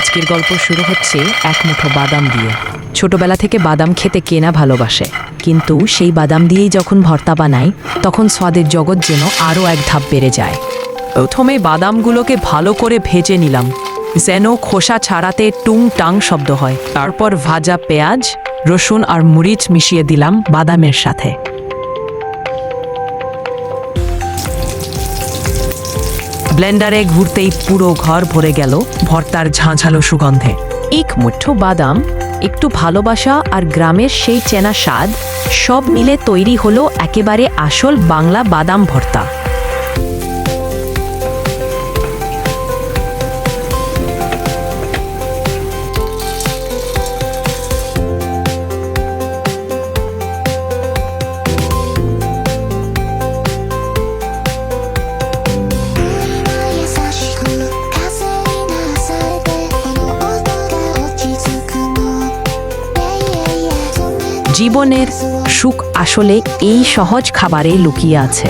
আজকের গল্প শুরু হচ্ছে এক মুঠো বাদাম দিয়ে। ছোটবেলা থেকে বাদাম খেতে কেনা ভালোবাসে, কিন্তু সেই বাদাম দিয়েই যখন ভর্তা বানায় তখন স্বাদের জগৎ যেন আরও এক ধাপ বেড়ে যায়। প্রথমে বাদামগুলোকে ভালো করে ভেজে নিলাম, যেন খোসা ছাড়াতে টুং টাং শব্দ হয়। তারপর ভাজা পেঁয়াজ, রসুন আর মরিচ মিশিয়ে দিলাম বাদামের সাথে। ব্লেন্ডারে ঘুরতেই পুরো ঘর ভরে গেল ভর্তার ঝাঁঝালো সুগন্ধে। এক মুঠো বাদাম, একটু ভালোবাসা আর গ্রামের সেই চেনা স্বাদ, সব মিলে তৈরি হলো একেবারে আসল বাংলা বাদাম ভর্তা। জীবনের সুখ আসলে এই সহজ খাবারে লুকিয়ে আছে।